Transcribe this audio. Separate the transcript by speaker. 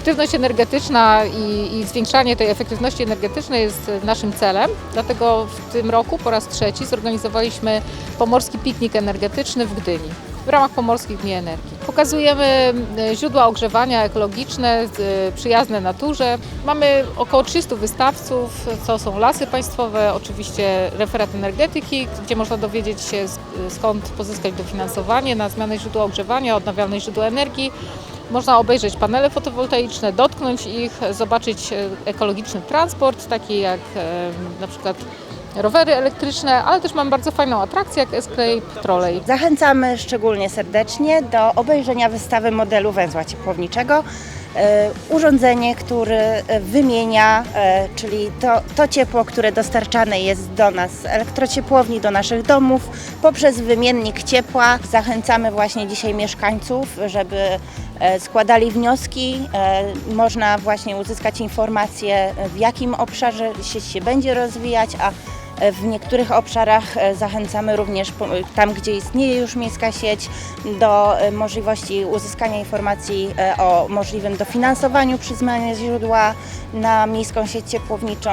Speaker 1: Efektywność energetyczna i, i zwiększanie tej efektywności energetycznej jest naszym celem. Dlatego w tym roku po raz trzeci zorganizowaliśmy pomorski piknik energetyczny w Gdyni w ramach Pomorskich Dni Energii. Pokazujemy e, źródła ogrzewania ekologiczne, e, przyjazne naturze. Mamy około 300 wystawców, co są lasy państwowe, oczywiście referat energetyki, gdzie można dowiedzieć się s- skąd pozyskać dofinansowanie na zmianę źródła ogrzewania, odnawialne źródła energii. Można obejrzeć panele fotowoltaiczne, dotknąć ich, zobaczyć e, ekologiczny transport, taki jak e, na przykład rowery elektryczne, ale też mam bardzo fajną atrakcję jak Escape Trolley.
Speaker 2: Zachęcamy szczególnie serdecznie do obejrzenia wystawy modelu węzła ciepłowniczego. E, Urządzenie, które wymienia, czyli to, to ciepło, które dostarczane jest do nas z elektrociepłowni, do naszych domów poprzez wymiennik ciepła. Zachęcamy właśnie dzisiaj mieszkańców, żeby składali wnioski. E, Można właśnie uzyskać informacje, w jakim obszarze sieć się będzie rozwijać, a w niektórych obszarach e, zachęcamy również tam, gdzie istnieje już miejska sieć, do e, możliwości uzyskania informacji e, o możliwym dofinansowaniu przy zmianie źródła na miejską sieć ciepłowniczą.